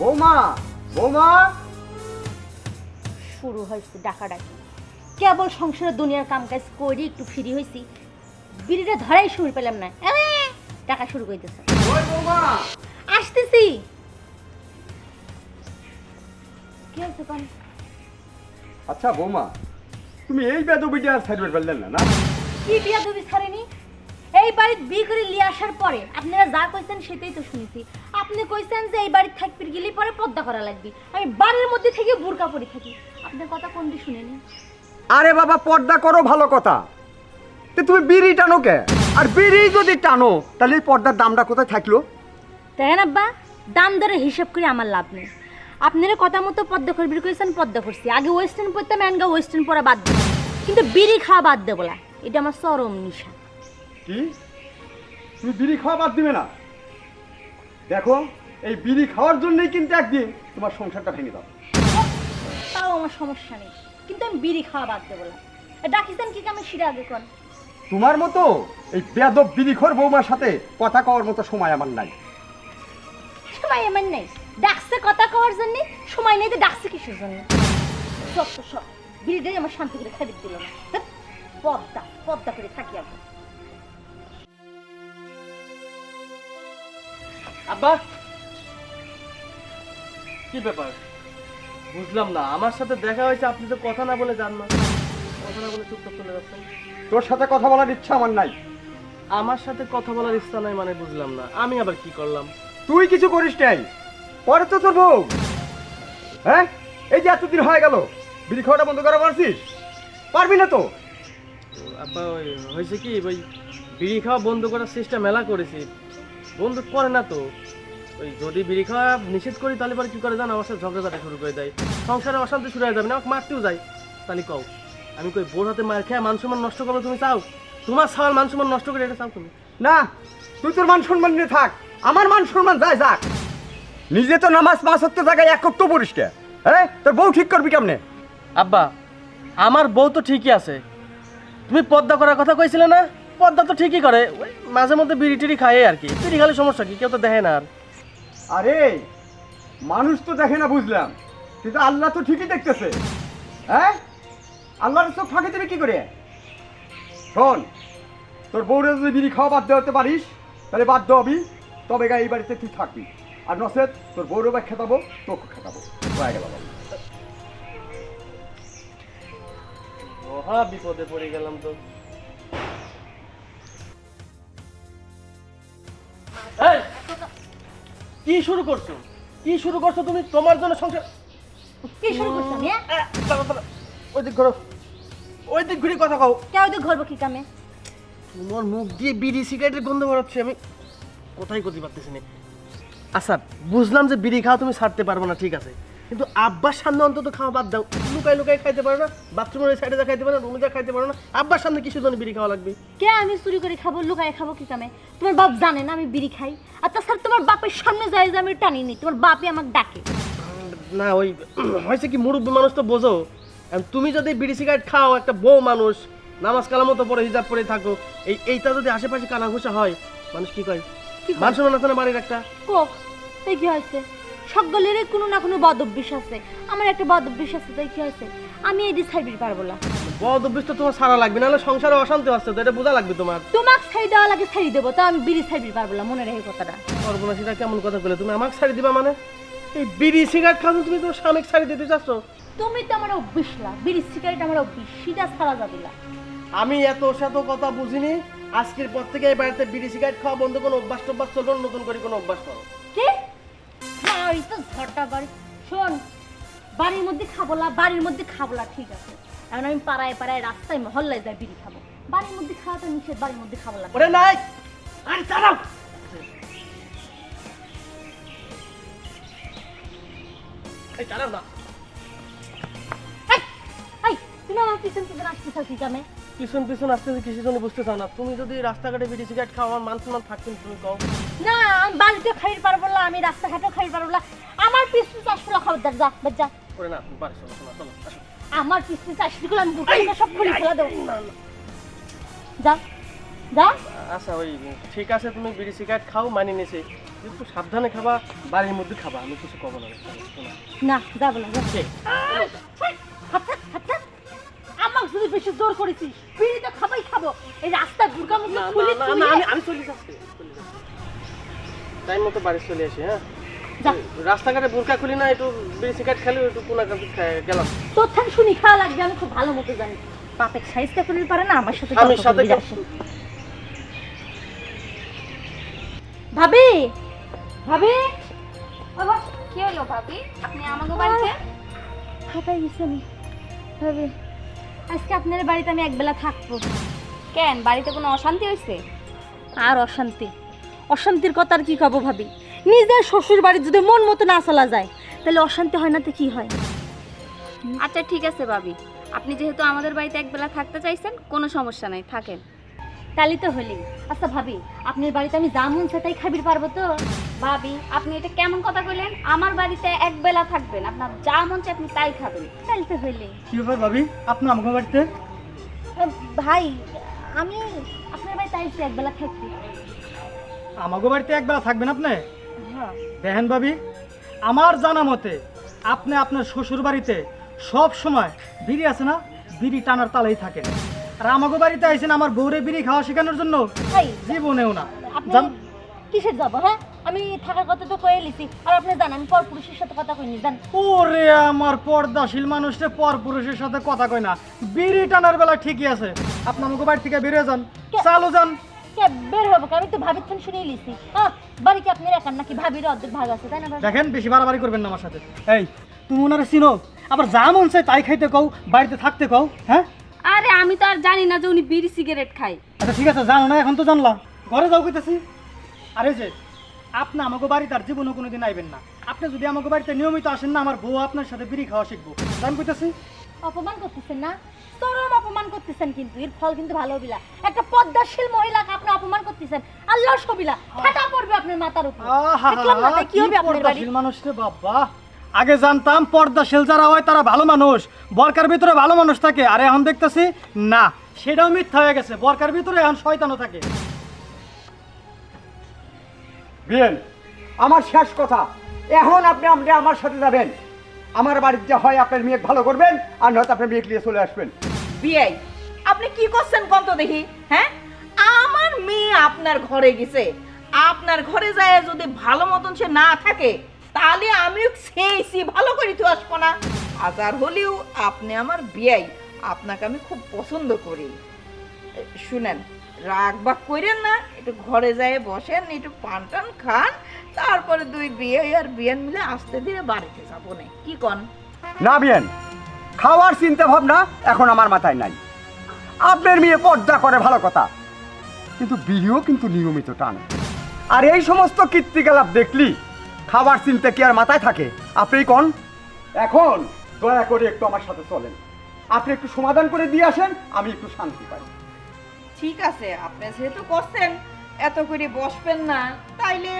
বৌমা বৌমা। শুরু হয়েছে ডাকাডাকি। কেবল সংসারের দুনিয়ার কাম কাজ করি একটু ফ্রি হয়েছি। বিড়িটা ধরাই শুরু পেলাম না। টাকা শুরু করে দিয়েছে ওই বৌমা। আসতেছি। কি হয়েছে আচ্ছা বৌমা তুমি এই বেদবিটা আর সাইড ফেললেন না না? কি বিয়া দুবি ছাড়েনি এই বাড়িতে বিয়ে করে নিয়ে আসার পরে আপনারা যা কইছেন সেটাই তো শুনেছি। আপনি কইছেন যে এই বাড়িতে থাকবি গেলে পরে পদ্মা করা লাগবে। আমি বাড়ির মধ্যে থেকে বুরকা পরে থাকি। আপনার কথা কোনটি শুনেনি আরে বাবা পর্দা করো ভালো কথা। তো তুমি বিড়ি টানো কে? আর বিড়ি যদি টানো তাহলে এই পর্দার দামটা কোথায় থাকল? তাই না আব্বা? দাম দরে হিসাব করে আমার লাভ নেই। আপনারা কথা মতো পদ্মা করে বিড়ি করেছেন পদ্মা করছি আগে ওয়েস্টার্ন পরতাম এনগা ওয়েস্টার্ন পরা বাদ দিই কিন্তু বিড়ি খাওয়া বাদ দেবো এটা আমার চরম নিশা। কি? তুমি বিড়ি খাওয়া বাদ দিবে না। দেখো এই বিড়ি খাওয়ার জন্যই কিন্তু একদিন তোমার সংসারটা ভেঙে দাও। তাও আমার সমস্যা নেই। কিন্তু আমি বিড়ি খাওয়া বাদ দেবো না। ডাকিছেন কি কামে সিরা আগে কর। তোমার মতো এই বেদব বিড়িখোর বৌমার সাথে কথা কওয়ার মতো সময় আমার নাই। সময় এমন নেই। ডাকছে কথা কওয়ার জন্য সময় নেই তো ডাকছে কিসের জন্য? সব তো সব। বিড়িটাই আমার শান্তি করে খাইতে দিল না। পদ্মা পদ্মা করে থাকি আগে আব্বা! কি ব্যাপার? বুঝলাম না আমার সাথে দেখা হয়েছে আপনি তো কথা না বলে যান না। কথা না বলে চুপচাপ চলে যাচ্ছেন। তোর সাথে কথা বলার ইচ্ছা আমার নাই। আমার সাথে কথা বলার ইচ্ছা নাই মানে বুঝলাম না। আমি আবার কি করলাম? তুই কিছু করিস নাই। পরে তো তোর বউ। হ্যাঁ? এই যে এতদিন হয়ে গেল বিড়ি খাওয়াটা বন্ধ করা পারছিস পারবি না তো। আব্বা ওই হয়েছে কি ওই বিড়ি খাওয়া বন্ধ করার চেষ্টা মেলা করেছি। বন্ধ করে না তো? ওই যদি বিড়ি খাওয়া নিষেধ করি তাহলে পরে কি করে জানো? আমার সাথে ঝগড়াঝাটা শুরু করে দেয়। সংসারে অশান্তি শুরু হয়ে যাবে না আমাকে মারতেও যায়। তাহলে কও আমি কই বোর হাতে মার খেয়ে মান সম্মান নষ্ট করব তুমি? চাও? তোমার সাওয়াল মান সম্মান নষ্ট করে এটা চাও তুমি? না তুই তোর মান সম্মান নিয়ে থাক। আমার মান সম্মান যায় যাক। নিজে তো নামাজ পাঁচ হতে জায়গায় এক তো পরিষ্কার হ্যাঁ তোর বউ ঠিক করবি কেমনে? আব্বা আমার বউ তো ঠিকই আছে। তুমি পদ্মা করার কথা কইছিলে না? পদ্মা তো ঠিকই করে ওই মাঝে মধ্যে বিড়ি টিড়ি খায় আর কি। বিড়ি খালে সমস্যা কি? কেউ তো দেখে না আর। আরে মানুষ তো দেখে না বুঝলাম। কিন্তু আল্লাহ তো ঠিকই দেখতেছে। হ্যাঁ? আল্লাহর চোখ ফাঁকে দেবে কি করে? শোন তোর বউরে যদি বিড়ি খাওয়া বাধ্য হতে পারিস তাহলে বাধ্য হবি তবে গা এই বাড়িতে তুই থাকবি। আর নসেদ তোর বউরে বা খেতাবো তোকে খেতাবো। হয়ে গেল বাবা। মহা বিপদে পড়ে গেলাম তো। কি শুরু করছ? কি শুরু করছ তুমি? তোমার জন্য সংসার কি শুরু করছ আমি। ওই দিক ঘুরো। ওই দিক ঘুরে কথা কও। কে ওই দিক ঘুরবো কি কামে? তোমার মুখ দিয়ে বিড়ি সিগারেটের গন্ধ বেরোচ্ছে। আমি কোথায় করতে পারতেছি না? আচ্ছা বুঝলাম যে বিড়ি খাওয়া তুমি ছাড়তে পারব না ঠিক আছে। কিন্তু আব্বার সামনে অন্তত খাওয়া বাদ দাও। লুকাই লুকাই খাইতে পারো না বাথরুমের সাইডে যা খাইতে পারো না রুমে যা খাইতে পারো না আব্বার সামনে কিছু জন বিড়ি খাওয়া লাগবে। কে আমি চুরি করে খাব লুকায় খাব কি কামে? তোমার বাপ জানে না আমি বিড়ি খাই। আর তাছাড়া তোমার বাপের সামনে যায় যে আমি টানি নি তোমার বাপই আমাকে ডাকে। না ওই হয়েছে কি মুরব্বী মানুষ তো বোঝো। তুমি যদি বিড়ি সিগারেট খাও একটা বউ মানুষ নামাজ কালাম মতো পরে হিজাব পরে থাকো এই এইটা যদি আশেপাশে কানা ঘুষা হয় মানুষ কি কয়? কি কয়? মানুষ না বাড়ির একটা? কোক তাই কি হয়েছে? সকলেরই কোনো না কোনো বদ অভ্যাস আছে। আমার একটা বদ অভ্যাস আছে তাই কি হয়েছে? আমি এটি ছাড়বির পারব না। বদ অভ্যেস তো তোমার সারা লাগবে নাহলে সংসারে অশান্তি হচ্ছে তো এটা বোঝা লাগবে তোমার। তোমাকে ছাড়ি দেওয়া লাগে ছাড়ি দেবো তো আমি বিড়ি ছাড়বির পারব না মনে রেখে কথাটা। সর্বনাশীটা কেমন কথা বলে তুমি আমাকে শাড়ি দিবা মানে? এই বিড়ি সিগারেট খাও তুমি তোমার স্বামীকে শাড়ি দিতে চাচ্ছ? তুমি তো আমার অভ্যাস না বিড়ি সিগারেট আমার অভ্যাস সেটা ছাড়া যাবে না। আমি এত শত কথা বুঝিনি আজকের পর থেকে এই বাড়িতে বিড়ি সিগারেট খাওয়া বন্ধ কোনো অভ্যাস টভ্যাস চলবে নতুন করে কোনো অভ্যাস করো। কি? বাড়ি তো ঝড়টা বাড়ি। শোন বাড়ির মধ্যে খাব না বাড়ির মধ্যে খাব না ঠিক আছে। এখন আমি পাড়ায় পাড়ায় রাস্তায় মহল্লায় যাই বিড়ি খাব। বাড়ির মধ্যে খাওয়াটা নিষেধ বাড়ির মধ্যে খাব না ওরে নাই! আরে চালাও এই না। এই, তুমি আমার পিছন পিছন আসতে চাও কি কামে পিছন পিছন আসতে কিছু জন্য বুঝতে চাও না? তুমি যদি রাস্তাঘাটে বিড়ি সিগারেট খাও আমার মান সম্মান থাকতো তুমি কও। না আমি বাড়িতে খাইতে পারব না আমি রাস্তাঘাটেও খাইতে পারব না। আমার পিছু চাষগুলো খাবার যা বাদ যা। করে না তুমি পারিস না চলো চলো আমার পিছু চাষগুলো আমি দুটো সব খুলে ফেলা দেবো। যা যা। আচ্ছা ওই ঠিক আছে তুমি বিড়ি সিগারেট খাও মানি নিছি একটু সাবধানে খাবা বাড়ির মধ্যে খাবা আমি কিছু কব না। না যাব না। ঠিক। বেশি জোর করেছিস। বিড়ি তো খাবাই খাব। এই রাস্তায় বুর্গা মুখ খুলে না, না, আমি আমি চলে যাচ্ছি টাইম মতো বাড়ি চলে আসি হ্যাঁ? রাস্তাঘাটে বোরকা খুলি না একটু বিড়ি সিগারেট খেলে একটু কোনা কাছে গেলাম। তোর থেকে শুনি খাওয়া লাগবে আমি খুব ভালো মতো জানি। বাপের সাইজটা করে পারে না আমার সাথে আমি সাথে ভাবি ভাবি! বাবা কি হলো ভাবি? আপনি আমাকে বাড়িতে? হাঁপাই গেছি আমি। ভাবি আজকে আপনার বাড়িতে আমি একবেলা থাকব। কেন? বাড়িতে কোনো অশান্তি হয়েছে আর অশান্তি? অশান্তির কথা আর কি খাব ভাবি? নিজের শ্বশুর বাড়ি যদি মন মতো না চলা যায় তাহলে অশান্তি হয় না তো কি হয়? আচ্ছা ঠিক আছে ভাবি। আপনি যেহেতু আমাদের বাড়িতে একবেলা থাকতে চাইছেন কোনো সমস্যা নাই থাকেন। তাহলে তো হলেই আচ্ছা ভাবি আপনার বাড়িতে আমি যা মন সেটাই খাবির পারব তো? ভাবি আপনি এটা কেমন কথা কইলেন? আমার বাড়িতে একবেলা থাকবেন আপনার যা মন চায় আপনি তাই খাবেন। তাহলে তো হলেই কি ব্যাপার ভাবি? আপনি আমাকে বাড়িতে? ভাই আমি আপনার বাড়িতে আইসি একবেলা থাকতে। আমাকে বাড়িতে একবেলা থাকবেন আপনি? হ্যাঁ। দেখেন ভাবি আমার জানা মতে আপনি আপনার শ্বশুর বাড়িতে সব সময় বিড়ি আছে না? বিড়ি টানার তালেই থাকেন। আর আমাকে বাড়িতে আইছেন আমার বউরে বিড়ি খাওয়া শেখানোর জন্য? ভাই জীবনেও না। আপনি জান কিসের যাব হ্যাঁ? আমি থাকার কথা তো কয়ে লিছি। আর আপনি জান আমি পর পুরুষের সাথে কথা কইনি জান। ওরে আমার পর্দাশীল মানুষটা পর পুরুষের সাথে কথা কয় না। বিড়ি টানার বেলা ঠিকই আছে। আপনি আমাকে বাড়ি থেকে বেরিয়ে যান। চালু যান। কে বের হব কে? আমি তো ভাবির থেকে শুনেই লিছি। হ্যাঁ বাড়ি কি আপনার একার নাকি ভাবির অর্ধেক ভাগ আছে তাই না? দেখেন বেশি বাড়াবাড়ি করবেন না আমার সাথে। এই তুমি ওনারা চিনো? আবার যা মন চাই তাই খাইতে কও বাড়িতে থাকতে কও হ্যাঁ? আরে আমি তো আর জানি না যে উনি বিড়ি সিগারেট খায়। আচ্ছা ঠিক আছে জানো না এখন তো জানলা ঘরে যাও কইতেছি। আরে যে আপনি আমাকে বাড়িতে আর জীবনে কোনোদিন আইবেন না। আপনি যদি আমাকে বাড়িতে নিয়মিত আসেন না আমার বউ আপনার সাথে বিড়ি খাওয়া শিখব। জান কইতেছি? অপমান করতেছেন না? চরম অপমান করতেছেন কিন্তু এর ফল কিন্তু ভালো হবিলা একটা পদ্মাশীল মহিলাকে আপনি অপমান করতেছেন। আল্লাহ সবিলা ফাটা পড়বে আপনার মাথার উপর। দেখলাম না কি হবে আপনার বাড়ি। মানুষ রে বাবা। আগে জানতাম পর্দাশীল যারা হয় তারা ভালো মানুষ। বরকার ভিতরে ভালো মানুষ থাকে। আর এখন দেখতেছি না সেটাও মিথ্যা হয়ে গেছে। বরকার ভিতরে এখন শয়তানও থাকে। বিয়েন আমার শেষ কথা। এখন আপনি আপনি আমার সাথে যাবেন। আমার বাড়িতে যা হয় আপনার মেয়ে ভালো করবেন আর নয়তো আপনার মেয়ে নিয়ে চলে আসবেন। বিয়াই আপনি কি করছেন কত দেখি হ্যাঁ? আমার মেয়ে আপনার ঘরে গেছে। আপনার ঘরে যায় যদি ভালো মতন সে না থাকে তাহলে আমিও সেইছি ভালো করে তো আসব না। হাজার হলেও আপনি আমার বিয়াই, আপনাকে আমি খুব পছন্দ করি। শুনেন, রাগ বাগ করেন না, একটু ঘরে যায় বসেন, একটু পান টান খান, তারপরে দুই বিয়ে আর বিয়ান মিলে আস্তে ধীরে বাড়িতে যাব না। কি কন? না বিয়েন, খাওয়ার চিন্তা ভাবনা এখন আমার মাথায় নাই। আপনার মেয়ে পর্দা করে ভালো কথা, কিন্তু বিড়িও কিন্তু নিয়মিত টানে। আর এই সমস্ত কীর্তিকলাপ দেখলি খাবার চিন্তা কি আর মাথায় থাকে? আপনি কোন? এখন দয়া করে একটু আমার সাথে চলেন। আপনি একটু সমাধান করে দিয়ে আসেন আমি একটু শান্তি পাই। ঠিক আছে আপনি যেহেতু করছেন এত করে বসবেন না তাইলে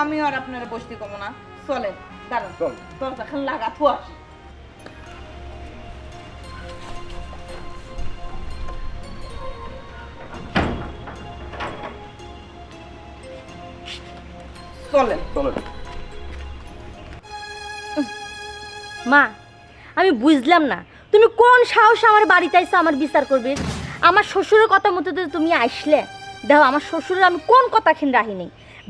আমি আর আপনারা বসতে কমো না। চলেন দাঁড়ান। চল। দরজা খান লাগা থু আসি। চলেন। চলেন। মা, আমি বুঝলাম না। তুমি কোন সাহস আমার বাড়িতে আইসো আমার বিচার করবে? আমার শ্বশুরের কথা মতো তো তুমি আসলে, দেখো, আমার শ্বশুরের আমি কোন কথা খেন রাখিনি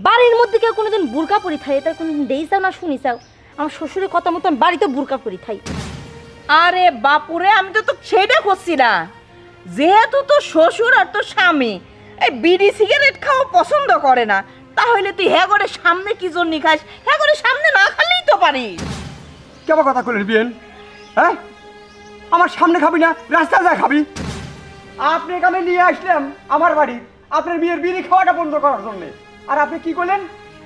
বাড়ির মধ্যে কেউ কোনোদিন বুরকা পরি থাই, এটা কোনোদিন দেই চাও না শুনি চাও আমার শ্বশুরের কথা মতো আমি বাড়িতে বুরকা পরি থাই। আরে বাপুরে, আমি তো তো সেটা করছি না। যেহেতু তো শ্বশুর আর তো স্বামী, এই বিড়ি সিগারেট খাওয়া পছন্দ করে না তাহলে তুই হ্যাঁ করে সামনে কি জন্য খাস? হ্যাঁ করে সামনে না খালেই তো পারিস। কেমন কথা করলেন বিয়েন হ্যাঁ? আমার সামনে খাবি না রাস্তা যা খাবি। আপনি এখানে নিয়ে আসলাম আমার বাড়ি আপনার বিয়ের বিড়ি খাওয়াটা বন্ধ করার জন্য। আর আপনি কি করলেন?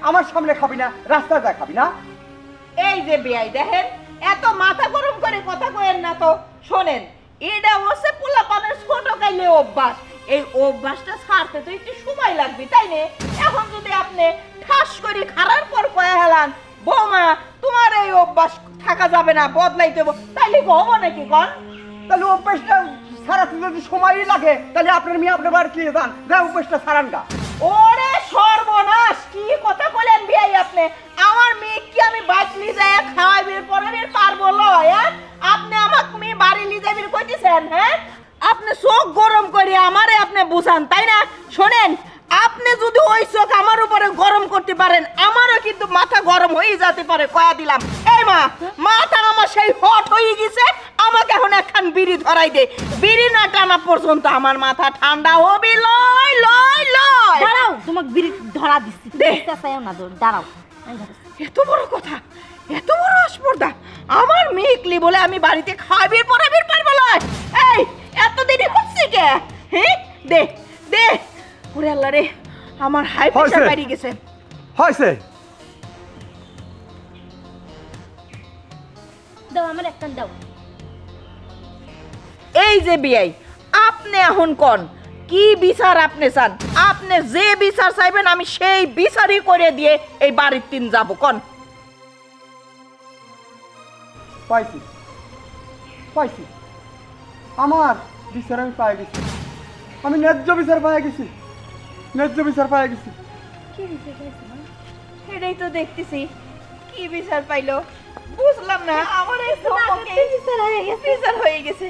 আমার সামনে খাবি না রাস্তা যা খাবি না। এই যে বেয়াই দেখেন এত মাথা গরম করে কথা কয়েন না তো। শোনেন এটা হচ্ছে পোলাপানের ছোট কাইলে অভ্যাস। এই অভ্যাসটা ছাড়তে তো একটু সময় লাগবে তাই না? এখন যদি আপনি ঠাস করে খারার পর কয়ে হেলান বৌমা তোমার এই অভ্যাস থাকা যাবে না বদলাইতে হবে তাইলে হব নাকি কন? তাহলে অভ্যাসটা সারাতে যদি সময়ই লাগে তাহলে আপনার মেয়ে আপনার বাড়ি নিয়ে যান। দেখ উপেসটা সারান গা। ওরে সর্বনাশ কি কথা বলেন বিয়াই আপনি? আমার মেয়ে কি আমি বাইক নিয়ে যাই খাওয়াইবির পরাবির পারব লয় হ্যাঁ? আপনি আমাকে মেয়ে বাড়ি নিয়ে যাবির কইতেছেন হ্যাঁ? আপনি চোখ গরম করে আমারে আপনি বুঝান তাই না? শোনেন আপনি যদি ওই চোখ আমার উপরে গরম করতে পারেন আমারও কিন্তু মাথা গরম হয়ে যেতে পারে কয়া দিলাম। এই মা মাথা আমার সেই হট হয়ে গেছে আমাকে এখন একখান বিড়ি ধরাই দে। বিড়ি না টানা পর্যন্ত আমার মাথা ঠান্ডা হবি লয় লয় লয়। দাঁড়াও তোমাকে বিড়ি ধরা দিচ্ছি। দে। না দাঁড়াও। এত বড় কথা। এত বড় আসপর্দা আমার মেয়েকলি বলে আমি বাড়িতে খাবির পরাবির পারব লয় এই এত দেরি হচ্ছে কে? হ্যাঁ? দে দে। ওরে আল্লাহ রে আমার হাই প্রেশার হয়েছে। বাড়ি গেছে। হয়েছে। দাও আমার একটা দাও। এই যে বিয়াই আপনি এখন কোন? কি বিচার আপনি চান? আপনি যে বিচার চাইবেন আমি সেই বিচারই করে দিয়ে এই বাড়ির তিন যাব কোন? পাইছি। পাইছি। আমার বিচার আমি পাই গেছি। আমি ন্যায্য বিচার পাই গেছি। ন্যায্য বিচার পাই গেছি। কি এটাই তো দেখতেছি। কি বিচার পাইলো? বুঝলাম না। আমার এই বিচার হয়ে গেছে। বিচার হয়ে গেছে।